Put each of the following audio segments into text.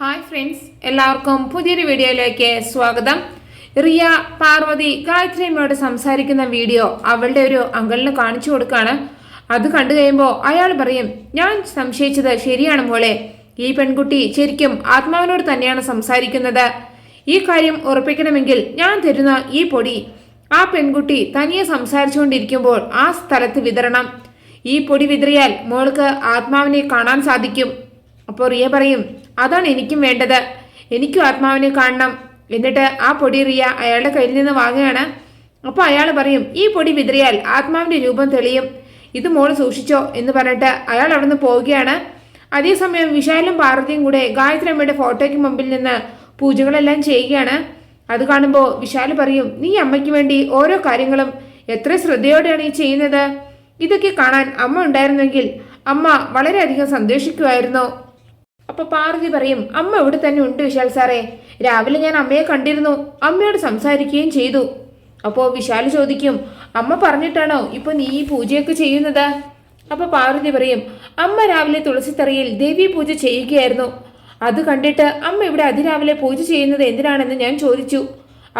Hi friends എല്ലാവർക്കും പുതിയൊരു വീഡിയോയിലേക്ക് സ്വാഗതം. റിയ പാർവതി ഗായത്രി അമ്മയോട് സംസാരിക്കുന്ന വീഡിയോ അവളുടെ ഒരു അങ്കിളിന് കാണിച്ചു കൊടുക്കാണ്. അത് കണ്ടു കഴിയുമ്പോൾ അയാൾ പറയും ഞാൻ സംശയിച്ചത് ശരിയാണ് മോളെ. ഈ പെൺകുട്ടി ശരിക്കും ആത്മാവിനോട് തന്നെയാണ് സംസാരിക്കുന്നത്. ഈ കാര്യം ഉറപ്പിക്കണമെങ്കിൽ ഞാൻ തരുന്ന ഈ പൊടി. ആ പെൺകുട്ടി തനിയെ സംസാരിച്ചുകൊണ്ടിരിക്കുമ്പോൾ ആ സ്ഥലത്ത് വിതരണം. ഈ പൊടി വിതറിയാൽ മോൾക്ക് ആത്മാവിനെ കാണാൻ സാധിക്കും. അപ്പോൾ റിയ പറയും അതാണ് എനിക്കും വേണ്ടത്. എനിക്കും ആത്മാവിനെ കാണണം. എന്നിട്ട് ആ പൊടി റിയ അയാളുടെ കയ്യിൽ നിന്ന് വാങ്ങുകയാണ്. അപ്പോൾ അയാൾ പറയും ഈ പൊടി വിതറിയാൽ ആത്മാവിന്റെ രൂപം തെളിയും. ഇത് മോൾ സൂക്ഷിച്ചോ എന്ന് പറഞ്ഞിട്ട് അയാൾ അവിടെ നിന്ന് പോവുകയാണ്. അതേസമയം വിശാലും പാർവതിയും കൂടെ ഗായത്രി അമ്മയുടെ ഫോട്ടോയ്ക്ക് മുമ്പിൽ നിന്ന് പൂജകളെല്ലാം ചെയ്യുകയാണ്. അത് കാണുമ്പോൾ വിശാൽ പറയും നീ അമ്മയ്ക്ക് വേണ്ടി ഓരോ കാര്യങ്ങളും എത്ര ശ്രദ്ധയോടെയാണ് ഈ ചെയ്യുന്നത്? ഇതൊക്കെ കാണാൻ അമ്മ ഉണ്ടായിരുന്നെങ്കിൽ അമ്മ വളരെയധികം സന്തോഷിക്കുമായിരുന്നു. അപ്പൊ പാർവതി പറയും അമ്മ ഇവിടെ തന്നെ ഉണ്ട് വിശാൽ സാറേ. രാവിലെ ഞാൻ അമ്മയെ കണ്ടിരുന്നു. അമ്മയോട് സംസാരിക്കുകയും ചെയ്തു. അപ്പോൾ വിശാൽ ചോദിക്കും അമ്മ പറഞ്ഞിട്ടാണോ ഇപ്പൊ നീ ഈ പൂജയൊക്കെ ചെയ്യുന്നത്? അപ്പൊ പാർവതി പറയും അമ്മ രാവിലെ തുളസിത്തറയിൽ ദേവി പൂജ ചെയ്യുകയായിരുന്നു. അത് കണ്ടിട്ട് അമ്മ ഇവിടെ അതിരാവിലെ പൂജ ചെയ്യുന്നത് എന്തിനാണെന്ന് ഞാൻ ചോദിച്ചു.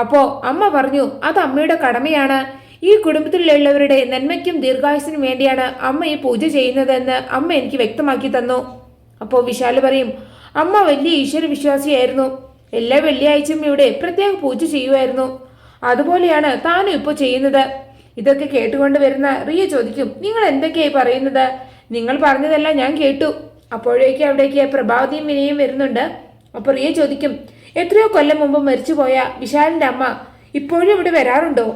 അപ്പോ അമ്മ പറഞ്ഞു അത് അമ്മയുടെ കടമയാണ്. ഈ കുടുംബത്തിലുള്ളവരുടെ നന്മയ്ക്കും ദീർഘായുസിനും വേണ്ടിയാണ് അമ്മ ഈ പൂജ ചെയ്യുന്നതെന്ന് അമ്മ എനിക്ക് വ്യക്തമാക്കി തന്നു. അപ്പോൾ വിശാൽ പറയും അമ്മ വലിയ ഈശ്വര വിശ്വാസിയായിരുന്നു എല്ലാ വെള്ളിയാഴ്ചയും ഇവിടെ പ്രത്യേക പൂജ ചെയ്യുമായിരുന്നു. അതുപോലെയാണ് താനും ഇപ്പോൾ ചെയ്യുന്നത്. ഇതൊക്കെ കേട്ടുകൊണ്ട് വരുന്ന റിയ ചോദിക്കും നിങ്ങൾ എന്തൊക്കെയായി പറയുന്നത്? നിങ്ങൾ പറഞ്ഞതെല്ലാം ഞാൻ കേട്ടു. അപ്പോഴേക്കും അവിടേക്ക് പ്രഭാവതിയും വിനയും വരുന്നുണ്ട്. അപ്പോൾ റിയ ചോദിക്കും എത്രയോ കൊല്ലം മുമ്പ് മരിച്ചുപോയ വിശാലിന്റെ അമ്മ ഇപ്പോഴും ഇവിടെ വരാറുണ്ടോ?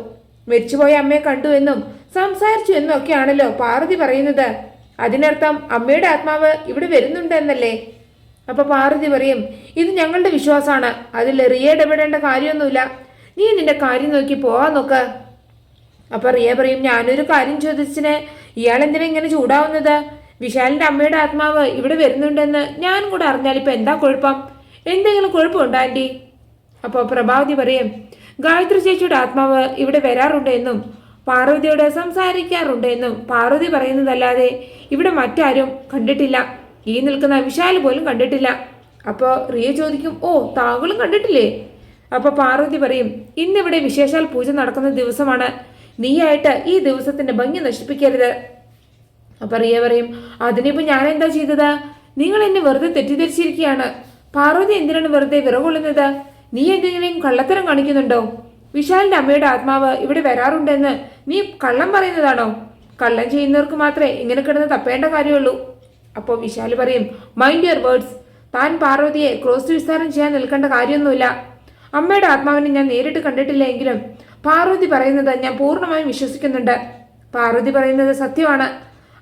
മരിച്ചുപോയ അമ്മയെ കണ്ടു എന്നും സംസാരിച്ചു എന്നും ഒക്കെയാണല്ലോ പാർവതി പറയുന്നത്. അതിനർത്ഥം അമ്മയുടെ ആത്മാവ് ഇവിടെ വരുന്നുണ്ട് എന്നല്ലേ? അപ്പൊ പാർവതി പറയും ഇത് ഞങ്ങളുടെ വിശ്വാസമാണ്. അതിൽ റിയ ഇടപെടേണ്ട കാര്യമൊന്നുമില്ല. നീ നിന്റെ കാര്യം നോക്കി പോവാൻ നോക്ക്. അപ്പൊ റിയ പറയും ഞാനൊരു കാര്യം ചോദിച്ചിന് ഇയാൾ എന്തിനാ ഇങ്ങനെ ചൂടാവുന്നത്? വിശാലിന്റെ അമ്മയുടെ ആത്മാവ് ഇവിടെ വരുന്നുണ്ടെന്ന് ഞാനും കൂടെ അറിഞ്ഞാൽ ഇപ്പൊ എന്താ കുഴപ്പം? എന്തെങ്കിലും കുഴപ്പമുണ്ടോ ആന്റി? അപ്പോൾ പ്രഭാവതി പറയും ഗായത്രി ചേച്ചിയുടെ ആത്മാവ് ഇവിടെ വരാറുണ്ട് എന്നും പാർവതിയോട് സംസാരിക്കാറുണ്ട് എന്നും പാർവതി പറയുന്നതല്ലാതെ ഇവിടെ മറ്റാരും കണ്ടിട്ടില്ല. ഈ നിൽക്കുന്ന വിശാൽ പോലും കണ്ടിട്ടില്ല. അപ്പോൾ റിയ ചോദിക്കും ഓ താങ്കളും കണ്ടിട്ടില്ലേ? അപ്പോൾ പാർവതി പറയും ഇന്നിവിടെ വിശേഷാൽ പൂജ നടക്കുന്ന ദിവസമാണ്. നീയായിട്ട് ഈ ദിവസത്തിന്റെ ഭംഗി നശിപ്പിക്കരുത്. അപ്പൊ റിയ പറയും അതിനിപ്പോ ഞാൻ എന്താ ചെയ്തത്? നിങ്ങൾ എന്നെ വെറുതെ തെറ്റിദ്ധരിച്ചിരിക്കുകയാണ്. പാർവതി എന്തിനാണ് വെറുതെ വിറകൊള്ളുന്നത്? നീ എന്തെങ്കിലും കള്ളത്തരം കാണിക്കുന്നുണ്ടോ? വിശാലിന്റെ അമ്മയുടെ ആത്മാവ് ഇവിടെ വരാറുണ്ടെന്ന് നീ കള്ളം പറയുന്നതാണോ? കള്ളം ചെയ്യുന്നവർക്ക് മാത്രമേ ഇങ്ങനെ കിടന്ന് തപ്പേണ്ട കാര്യമുള്ളൂ. അപ്പോൾ വിശാൽ പറയും മൈൻഡ് യുവർ വേർഡ്സ് താൻ പാർവതിയെ ക്രോസ് വിസ്താരം ചെയ്യാൻ നിൽക്കേണ്ട കാര്യമൊന്നുമില്ല. അമ്മയുടെ ആത്മാവിനെ ഞാൻ നേരിട്ട് കണ്ടിട്ടില്ല എങ്കിലും പാർവതി പറയുന്നത് ഞാൻ പൂർണമായും വിശ്വസിക്കുന്നുണ്ട്. പാർവതി പറയുന്നത് സത്യമാണ്.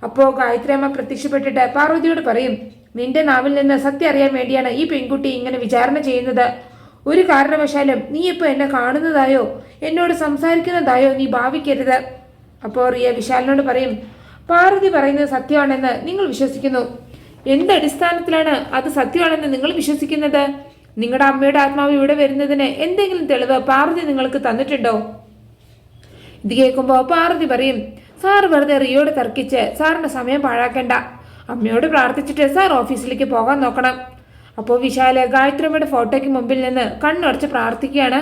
അപ്പോൾ ഗായത്രി അമ്മ പ്രത്യക്ഷപ്പെട്ടിട്ട് പാർവതിയോട് പറയും നിന്റെ നാവിൽ നിന്ന് സത്യം അറിയാൻ വേണ്ടിയാണ് ഈ പെൺകുട്ടി ഇങ്ങനെ വിചാരണ ചെയ്യുന്നത്. ഒരു കാരണവശാലും നീ ഇപ്പോൾ എന്നെ കാണുന്നതായോ എന്നോട് സംസാരിക്കുന്നതായോ നീ ഭാവിക്കരുത്. അപ്പോൾ റിയ വിശാലിനോട് പറയും പാർവതി പറയുന്നത് സത്യമാണെന്ന് നിങ്ങൾ വിശ്വസിക്കുന്നു. എന്തടിസ്ഥാനത്തിലാണ് അത് സത്യമാണെന്ന് നിങ്ങൾ വിശ്വസിക്കുന്നത്? നിങ്ങളുടെ അമ്മയുടെ ആത്മാവ് ഇവിടെ വരുന്നതിന് എന്തെങ്കിലും തെളിവ് പാർവതി നിങ്ങൾക്ക് തന്നിട്ടുണ്ടോ? ഇത് കേൾക്കുമ്പോൾ പാർവതി പറയും സാർ വെറുതെ റിയോട് തർക്കിച്ച് സാറിന്റെ സമയം പാഴാക്കണ്ട. അമ്മയോട് പ്രാർത്ഥിച്ചിട്ട് സാർ ഓഫീസിലേക്ക് പോകാൻ നോക്കണം. അപ്പോൾ വിശാൽ ഗായത്രിയമ്മയുടെ ഫോട്ടോയ്ക്ക് മുമ്പിൽ നിന്ന് കണ്ണുടച്ച് പ്രാർത്ഥിക്കുകയാണ്.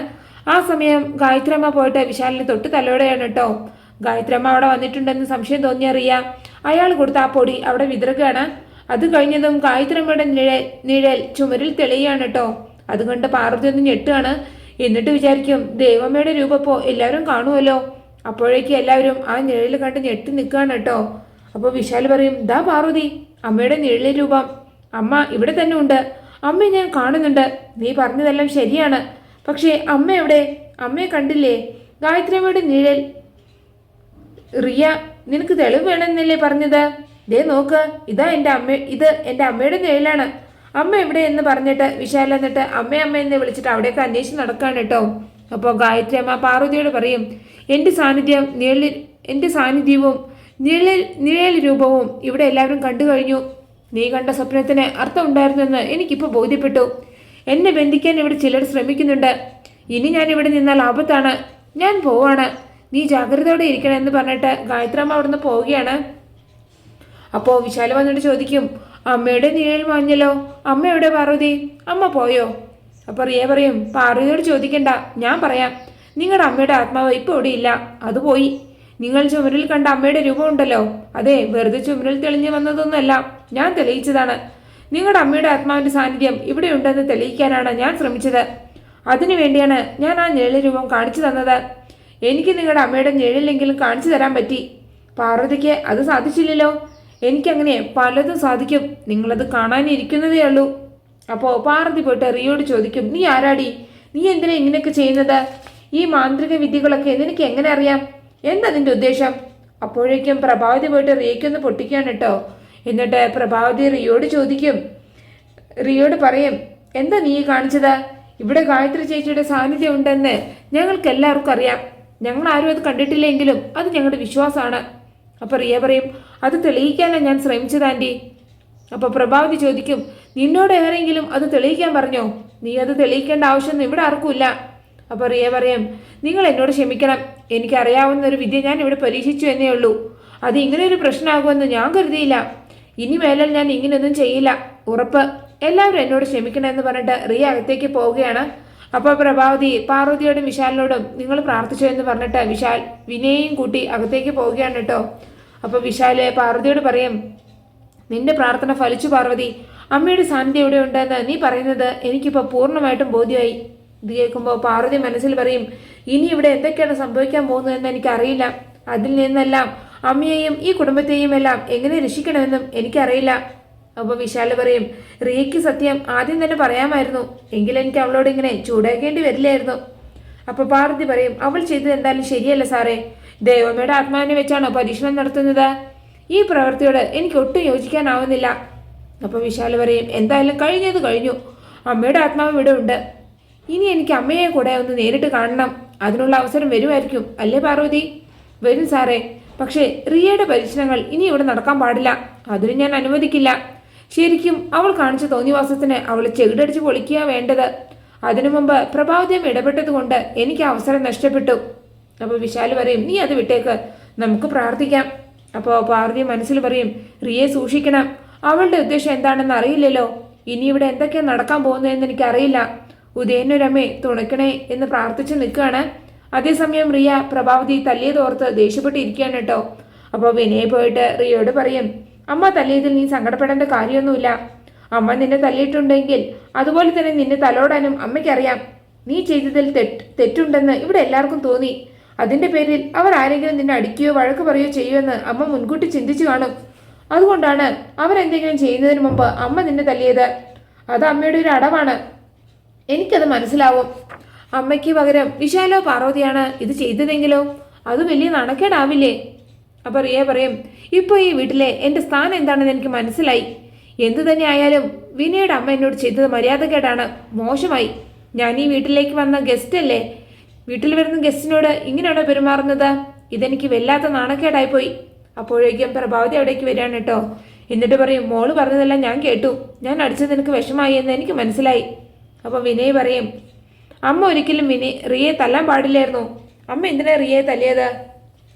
ആ സമയം ഗായത്രിയമ്മ പോയിട്ട് വിശാലിന് തൊട്ട് തലോടെയാണ് കേട്ടോ. ഗായത്രിയമ്മ അവിടെ വന്നിട്ടുണ്ടെന്ന് സംശയം തോന്നിയ റിയ അയാൾ കൊടുത്ത ആ പൊടി അവിടെ വിതറുകയാണ്. അത് കഴിഞ്ഞതും ഗായത്രിയമ്മയുടെ നിഴൽ നിഴൽ ചുമരിൽ തെളിയാണ് കേട്ടോ. അതുകൊണ്ട് പാർവതി ഒന്ന് ഞെട്ടുകയാണ്. എന്നിട്ട് വിചാരിക്കും ദേവമ്മയുടെ രൂപപ്പോ എല്ലാവരും കാണുമല്ലോ. അപ്പോഴേക്കും എല്ലാവരും ആ നിഴൽ കണ്ട് ഞെട്ടി നിൽക്കുകയാണ് കേട്ടോ. അപ്പോൾ വിശാൽ പറയും ദാ പാർവതി അമ്മയുടെ നിഴലിൽ രൂപം. അമ്മ ഇവിടെ തന്നെ ഉണ്ട്. അമ്മയെ ഞാൻ കാണുന്നുണ്ട്. നീ പറഞ്ഞതെല്ലാം ശരിയാണ്. പക്ഷേ അമ്മ എവിടെ? അമ്മയെ കണ്ടില്ലേ? ഗായത്രിയമ്മയുടെ നിഴൽ. റിയ നിനക്ക് തെളിവ് വേണമെന്നല്ലേ പറഞ്ഞത്? ദേ നോക്ക് ഇതാ എന്റെ അമ്മ ഇത് എന്റെ അമ്മയുടെ നിഴലാണ്. അമ്മ എവിടെ എന്ന് പറഞ്ഞിട്ട് വിശാല എന്നിട്ട് അമ്മ അമ്മ എന്ന് വിളിച്ചിട്ട് അവിടെയൊക്കെ അന്വേഷിച്ച് നടക്കാണ് കേട്ടോ. അപ്പോൾ ഗായത്രി അമ്മ പാർവതിയോട് പറയും എന്റെ സാന്നിധ്യം നിഴലിൽ എന്റെ സാന്നിധ്യവും നിഴൽ നിഴൽ രൂപവും ഇവിടെ എല്ലാവരും കണ്ടു കഴിഞ്ഞു. നീ കണ്ട സ്വപ്നത്തിന് അർത്ഥം ഉണ്ടായിരുന്നെന്ന് എനിക്കിപ്പോൾ ബോധ്യപ്പെട്ടു. എന്നെ ബന്ധിക്കാൻ ഇവിടെ ചിലർ ശ്രമിക്കുന്നുണ്ട്. ഇനി ഞാൻ ഇവിടെ നിന്നാൽ ആപത്താണ്. ഞാൻ പോവാണ്. നീ ജാഗ്രതയോടെ ഇരിക്കണം എന്ന് പറഞ്ഞിട്ട് ഗായത്രമ്മ അവിടുന്ന് പോവുകയാണ്. അപ്പോൾ വിശാല വന്നിട്ട് ചോദിക്കും അമ്മയുടെ നിഴൽ മാഞ്ഞല്ലോ. അമ്മ എവിടെ പാർവതി? അമ്മ പോയോ? അപ്പോൾ റിയ പറയും പാർവതിയോട് ചോദിക്കണ്ട. ഞാൻ പറയാം. നിങ്ങളുടെ അമ്മയുടെ ആത്മാവ് ഇപ്പോൾ ഇവിടെ ഇല്ല അത് പോയി. നിങ്ങൾ ചുമരിൽ കണ്ട അമ്മയുടെ രൂപമുണ്ടല്ലോ. അതെ വെറുതെ ചുമരിൽ തെളിഞ്ഞു വന്നതൊന്നുമല്ല. ഞാൻ തെളിയിച്ചതാണ്. നിങ്ങളുടെ അമ്മയുടെ ആത്മാവിന്റെ സാന്നിധ്യം ഇവിടെ ഉണ്ടെന്ന് തെളിയിക്കാനാണ് ഞാൻ ശ്രമിച്ചത്. അതിനുവേണ്ടിയാണ് ഞാൻ ആ രൂപം കാണിച്ചു തന്നത്. എനിക്ക് നിങ്ങളുടെ അമ്മയുടെ നിഴലെങ്കിലും കാണിച്ചു തരാൻ പറ്റി. പാർവതിക്ക് അത് സാധിച്ചില്ലല്ലോ. എനിക്കങ്ങനെ പലതും സാധിക്കും. നിങ്ങളത് കാണാനിരിക്കുന്നതേ ഉള്ളൂ. അപ്പോൾ പാർവതി പോയിട്ട് റിയോട് ചോദിക്കും നീ ആരാടി? നീ എന്തിനാ ഇങ്ങനെയൊക്കെ ചെയ്യുന്നത്? ഈ മാന്ത്രിക വിദ്യകളൊക്കെ നിനക്ക് എങ്ങനെ അറിയാം? എന്താ നിന്റെ ഉദ്ദേശം? അപ്പോഴേക്കും പ്രഭാവതി പോയിട്ട് റിയയ്ക്കൊന്ന് പൊട്ടിക്കാണ് കേട്ടോ. എന്നിട്ട് പ്രഭാവതി റിയോട് ചോദിക്കും. റിയോട് പറയും എന്താ നീ കാണിച്ചത്? ഇവിടെ ഗായത്രി ചേച്ചിയുടെ സാന്നിധ്യം ഉണ്ടെന്ന് ഞങ്ങൾക്ക് എല്ലാവർക്കും അറിയാം. ഞങ്ങൾ ആരും അത് കണ്ടിട്ടില്ലെങ്കിലും അത് ഞങ്ങളുടെ വിശ്വാസമാണ്. അപ്പോൾ റിയ പറയും അത് തെളിയിക്കാനാണ് ഞാൻ ശ്രമിച്ചത് ആന്റി അപ്പൊ പ്രഭാവതി ചോദിക്കും നിന്നോട് ആരെങ്കിലും അത് തെളിയിക്കാൻ പറഞ്ഞോ? നീ അത് തെളിയിക്കേണ്ട ആവശ്യമൊന്നും ഇവിടെ ആർക്കുമില്ല അപ്പോൾ റിയ പറയും നിങ്ങൾ എന്നോട് ക്ഷമിക്കണം. എനിക്കറിയാവുന്ന ഒരു വിദ്യ ഞാൻ ഇവിടെ പരീക്ഷിച്ചു എന്നേ ഉള്ളൂ. അത് ഇങ്ങനെ ഒരു പ്രശ്നമാകുമെന്ന് ഞാൻ കരുതിയില്ല. ഇനി മേലാൽ ഞാൻ ഇങ്ങനെയൊന്നും ചെയ്യില്ല. ഉറപ്പ്. എല്ലാവരും എന്നോട് ക്ഷമിക്കണമെന്ന് പറഞ്ഞിട്ട് റിയ അകത്തേക്ക് പോവുകയാണ്. അപ്പോൾ പ്രഭാവതി പാർവതിയോടും വിശാലിനോടും നിങ്ങൾ പ്രാർത്ഥിച്ചു എന്ന് പറഞ്ഞിട്ട് വിശാൽ വിനയും കൂട്ടി അകത്തേക്ക് പോവുകയാണ് കേട്ടോ. അപ്പോൾ വിശാൽ പാർവതിയോട് പറയും നിന്റെ പ്രാർത്ഥന ഫലിച്ചു പാർവതി. അമ്മയുടെ സാന്നിധ്യം ഇവിടെ ഉണ്ടെന്ന് നീ പറയുന്നത് എനിക്കിപ്പോൾ പൂർണമായിട്ടും ബോധ്യമായി. ഇത് കേൾക്കുമ്പോൾ പാർവതി മനസ്സിൽ പറയും ഇനി ഇവിടെ എന്തൊക്കെയാണ് സംഭവിക്കാൻ പോകുന്നതെന്ന് എനിക്കറിയില്ല. അതിൽ നിന്നെല്ലാം അമ്മയെയും ഈ കുടുംബത്തെയും എല്ലാം എങ്ങനെ രക്ഷിക്കണമെന്നും എനിക്കറിയില്ല. അപ്പോൾ വിശാൽ പറയും റിയയ്ക്ക് സത്യം ആദ്യം തന്നെ പറയാമായിരുന്നു. എങ്കിലും എനിക്ക് അവളോട് ഇങ്ങനെ ചൂടാക്കേണ്ടി വരില്ലായിരുന്നു. അപ്പൊ പാർവതി പറയും അവൾ ചെയ്തത് എന്തായാലും ശരിയല്ല സാറേ. ദേവമ്മയുടെ ആത്മാവിനെ വെച്ചാണോ പരീക്ഷണം നടത്തുന്നത്? ഈ പ്രവൃത്തിയോട് എനിക്ക് ഒട്ടും യോജിക്കാനാവുന്നില്ല. അപ്പൊ വിശാൽ പറയും എന്തായാലും കഴിഞ്ഞത് കഴിഞ്ഞു. അമ്മയുടെ ആത്മാവ് ഇവിടെ ഉണ്ട്. ഇനി എനിക്ക് അമ്മയെ കൂടെ ഒന്ന് നേരിട്ട് കാണണം. അതിനുള്ള അവസരം വരുമായിരിക്കും. അല്ലേ പാർവതി? വരും സാറേ. പക്ഷേ റിയയുടെ പരീക്ഷണങ്ങൾ ഇനി ഇവിടെ നടക്കാൻ പാടില്ല. അതിന് ഞാൻ അനുവദിക്കില്ല. ശരിക്കും അവൾ കാണിച്ച തോന്നിവാസത്തിന് അവൾ ചെകിടടിച്ച് പൊളിക്കുക വേണ്ടത്. അതിനു മുമ്പ് പ്രഭാവദ്യം ഇടപെട്ടതുകൊണ്ട് എനിക്ക് അവസരം നഷ്ടപ്പെട്ടു. അപ്പോൾ വിശാൽ പറയും നീ അത് വിട്ടേക്ക്. നമുക്ക് പ്രാർത്ഥിക്കാം. അപ്പോൾ പാർവതി മനസ്സിൽ പറയും റിയെ സൂക്ഷിക്കണം. അവളുടെ ഉദ്ദേശം എന്താണെന്ന് അറിയില്ലല്ലോ. ഇനി ഇവിടെ എന്തൊക്കെയാണ് നടക്കാൻ പോകുന്നതെന്ന് എനിക്കറിയില്ല. ഉദയനൊരമ്മേ തുണയ്ക്കണേ എന്ന് പ്രാർത്ഥിച്ചു നിൽക്കുകയാണ്. അതേസമയം റിയ പ്രഭാവതി തല്ലിയതോർത്ത് ദേഷ്യപ്പെട്ടിരിക്കുകയാണ് കേട്ടോ. അപ്പോൾ വിനയ് പോയിട്ട് റിയോട് പറയും അമ്മ തല്ലിയതിൽ നീ സങ്കടപ്പെടേണ്ട കാര്യമൊന്നുമില്ല. അമ്മ നിന്നെ തല്ലിയിട്ടുണ്ടെങ്കിൽ അതുപോലെ തന്നെ നിന്നെ തലോടാനും അമ്മയ്ക്കറിയാം. നീ ചെയ്തതിൽ തെറ്റ് തെറ്റുണ്ടെന്ന് ഇവിടെ എല്ലാവർക്കും തോന്നി. അതിന്റെ പേരിൽ അവർ ആരെങ്കിലും നിന്നെ അടിക്കുകയോ വഴക്ക് പറയുകയോ ചെയ്യുമെന്ന് അമ്മ മുൻകൂട്ടി ചിന്തിച്ചു കാണും. അതുകൊണ്ടാണ് അവരെന്തെങ്കിലും ചെയ്യുന്നതിന് മുമ്പ് അമ്മ നിന്നെ തല്ലിയത്. അത് അമ്മയുടെ ഒരു അടവാണ്. എനിക്കത് മനസ്സിലാവും. അമ്മയ്ക്ക് പകരം വിശാലോ പാർവതിയാണ് ഇത് ചെയ്തതെങ്കിലോ? അത് വലിയ നാണക്കേടാവില്ലേ? അപ്പൊ റിയ പറയും ഇപ്പൊ ഈ വീട്ടിലെ എന്റെ സ്ഥാനം എന്താണെന്ന് എനിക്ക് മനസ്സിലായി. എന്തു തന്നെ ആയാലും വിനയുടെ അമ്മ എന്നോട് ചെയ്തത് മര്യാദക്കേടാണ്. മോശമായി. ഞാൻ ഈ വീട്ടിലേക്ക് വന്ന ഗസ്റ്റ് അല്ലേ? വീട്ടിൽ വരുന്ന ഗസ്റ്റിനോട് ഇങ്ങനെയാണോ പെരുമാറുന്നത്? ഇതെനിക്ക് വല്ലാത്ത നാണക്കേടായി പോയി അപ്പോഴേക്കും പ്രഭാവതി അവിടേക്ക് വരികയാണ് കേട്ടോ. എന്നിട്ട് പറയും മോൾ പറഞ്ഞതെല്ലാം ഞാൻ കേട്ടു. ഞാൻ അടിച്ചത് നിനക്ക് വിഷമായി എന്ന് എനിക്ക് മനസ്സിലായി. അപ്പോൾ വിനയ് പറയും അമ്മ ഒരിക്കലും വിനി റിയെ തല്ലാൻ പാടില്ലായിരുന്നു. അമ്മ എന്തിനാ റിയയെ തല്ലിയത്?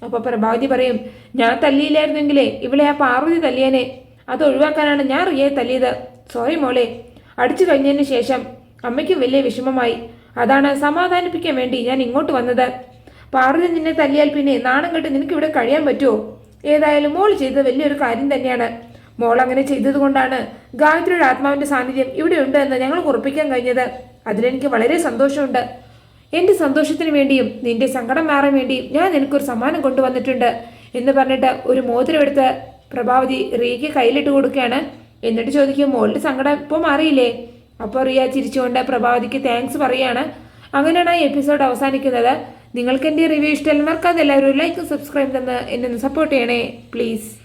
അപ്പോൾ പ്രഭാവതി പറയും ഞാൻ തല്ലിയില്ലായിരുന്നെങ്കിലേ ഇവിടെ ആ പാർവതി തല്ലിയനെ. അത് ഒഴിവാക്കാനാണ് ഞാൻ റിയയെ തല്ലിയത്. സോറി മോളെ. അടിച്ചു കഴിഞ്ഞതിന് ശേഷം അമ്മയ്ക്ക് വലിയ വിഷമമായി. അതാണ് സമാധാനിപ്പിക്കാൻ വേണ്ടി ഞാൻ ഇങ്ങോട്ട് വന്നത്. പാർവതി നിന്നെ തല്ലിയാൽ പിന്നെ നാണം കെട്ട് നിനക്ക് ഇവിടെ കഴിയാൻ പറ്റുമോ? ഏതായാലും മോൾ ചെയ്തത് വലിയൊരു കാര്യം തന്നെയാണ്. മോൾ അങ്ങനെ ചെയ്തതുകൊണ്ടാണ് ഗായത്രിയുടെ ആത്മാവിന്റെ സാന്നിധ്യം ഇവിടെ ഉണ്ട് എന്ന് ഞങ്ങൾ ഉറപ്പിക്കാൻ കഴിഞ്ഞത്. അതിലെനിക്ക് വളരെ സന്തോഷമുണ്ട്. എന്റെ സന്തോഷത്തിന് വേണ്ടിയും നിന്റെ സങ്കടം മാറാൻ വേണ്ടിയും ഞാൻ നിനക്കൊരു സമ്മാനം കൊണ്ടുവന്നിട്ടുണ്ട് എന്ന് പറഞ്ഞിട്ട് ഒരു മോതിരം എടുത്ത് പ്രഭാവതി റിയയ്ക്ക് കയ്യിലിട്ട് കൊടുക്കുകയാണ്. എന്നിട്ട് ചോദിക്കും മോളുടെ സങ്കടം ഇപ്പോൾ മാറിയില്ലേ? അപ്പോൾ റിയ ചിരിച്ചുകൊണ്ട് പ്രഭാവതിക്ക് താങ്ക്സ് പറയാണ്. അങ്ങനെയാണ് ഈ എപ്പിസോഡ് അവസാനിക്കുന്നത്. നിങ്ങൾക്ക് എന്റെ റിവ്യൂ ഇഷ്ടമല്ല മറക്കാതെ എല്ലാവരും ലൈക്കും സബ്സ്ക്രൈബ് തന്ന് എന്നെ സപ്പോർട്ട് ചെയ്യണേ പ്ലീസ്